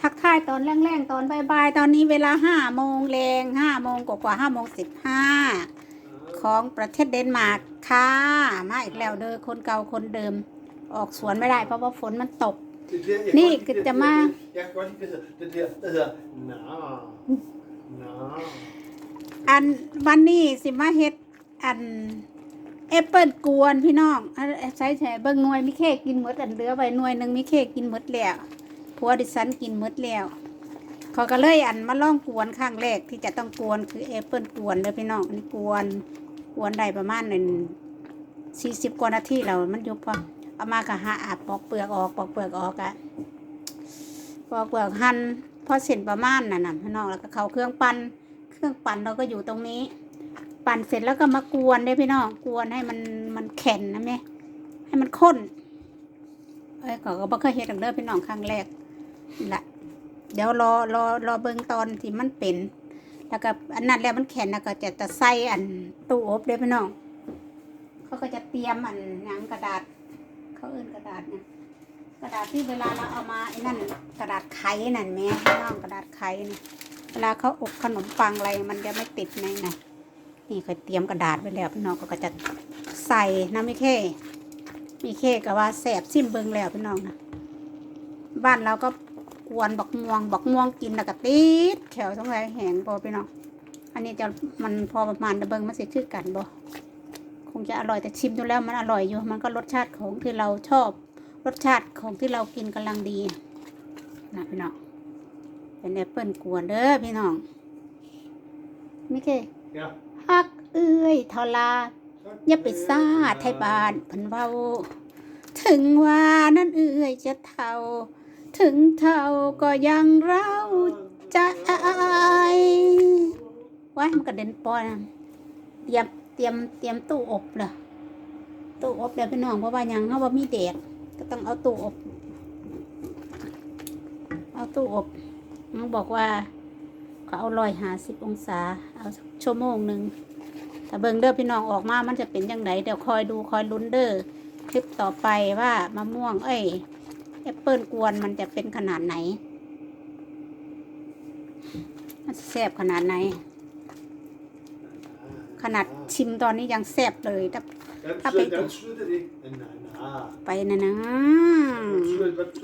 ทักทายตอนแรงๆตอนบ่ายๆตอนนี้เวลาห้าโมงแรงห้าโมงกว่าห้าโมงสิบห้าของประเทศเดนมาร์กค่ะมาอีกแล้วเด้อคนเก่าคนเดิม ออกสวนไม่ได้เพราะว่าฝนมันตก นี่คือจะมาอันวันนี้สิมาเฮ็ดอันแอปเปิลกวนพี่น้องใช้ใช้เบิ่งหน่วยมีเค้กินหมดอันเหลือไว้หน่วยหนึ่งมีเค้กกินหมดแล้ว ผัวดิฉันกินหมดแล้วเขาก็เลยอันมาลองกวนครั้งแรกที่จะต้องกวนคือแอปเปิลกวนเด้อพี่น้องอันนี้กวนกวนได้ประมาณหนึ่งสี่สิบกว่านาทีแล้วมันยุบพอเอามากะหาอาบปอกเปลือกออกปอกเปลือกออกอะปอกเปลือกหั่นพอเสร็จประมาณนั่นน่ะพี่น้องแล้วก็เขาเครื่องปั้นเครื่องปั่นเราก็อยู่ตรงนี้ ปั่นเสร็จแล้วก็มากวนได้พี่น้องกวนให้มันมันแข็งนะแม่ให้มันข้นเอ้ยเขาก็บ่เคยเฮ็ดดังเด้อพี่น้องครั้งแรก ละเดี๋ยวรอรอรอเบิ่งตอนที่มันเป็น แล้วก็อันนั้นแล้วมันแข็งแล้วก็จะจะใส่อันตู้อบเด้พี่น้องเขาก็จะเตรียมอันหยังกระดาษ เขาเอิ้นกระดาษเนี่ยกระดาษที่เวลาเราเอามาไอ้นั่นกระดาษไขนั่นแม่พี่น้องกระดาษไขนี่เวลาเขาอบขนมปังอะไรมันจะไม่ติดในนะนี่เคยเตรียมกระดาษไว้แล้วพี่น้องก็จะใส่น้ำไม่เข้มีเข้ก็ว่าแสบซิมเบิงแล้วพี่น้องนะบ้านเราก็ วนบักม่วง บักม่วงกินแล้วก็ติดแขวทั้งไรแหงพอพี่น้องอันนี้จะมันพอประมาณแต่เบิงมันสิคือกันบ่คงจะอร่อยแต่ชิมดูแล้วมันอร่อยอยู่ มันก็รสชาติของที่เราชอบ รสชาติของที่เรากินกำลังดีนะพี่น้องเป็นแอปเปิลกวนเด้อพี่น้องไม่เคย Ja. ฮักเอ้ยทอลาอย่าไปซ่าไทยบ้านเพันเบาถึงว่านั่นเอ้ยจะเท่า ถึงเท่าก็ยังเราใจว้ายมันกระเด็นปอนเตรียมเตรียมเตรียมตู้อบเลยตู้อบเดี๋ยวพี่น้องเพราะว่ายังเขาว่ามีแดดก็ต้องเอาตู้อบ เอาตู้อบมันบอกว่าเขาเอาลอยหาสิบองศา เอาชั่วโมงหนึ่งถ้าเบิ่งเด้อพี่น้องออกมามันจะเป็นยังไงเดี๋ยวคอยดูคอยลุ้นเด้อคลิปต่อไปว่ามะม่วง เอ้ย แอปเปิลกวนมันจะเป็นขนาดไหนมันแซ่บขนาดไหน ขนาดชิมตอนนี้ยังแซ่บเลยแต่ Den Har betyder, begge. den betyder det. Nej, nej. ไปนะนะ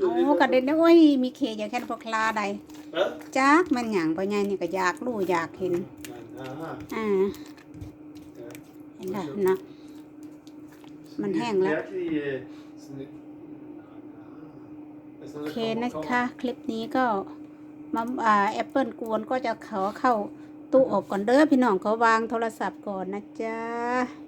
โอ้กระเด็นโอ้ยมีเคอย่างแค่พวกคลาใดจักมันอย่งไปไงนี่ก็อยากรู้อยากเห็นอ่าเห็นแล้วนะมันแห้งแล้ว โอเคนะคะ คลิปนี้ก็มาอ่าแอปเปิลกวนก็จะขอเข้าตู้อบก่อนเด้อพี่น้องเขาวางโทรศัพท์ก่อนนะจ๊ะ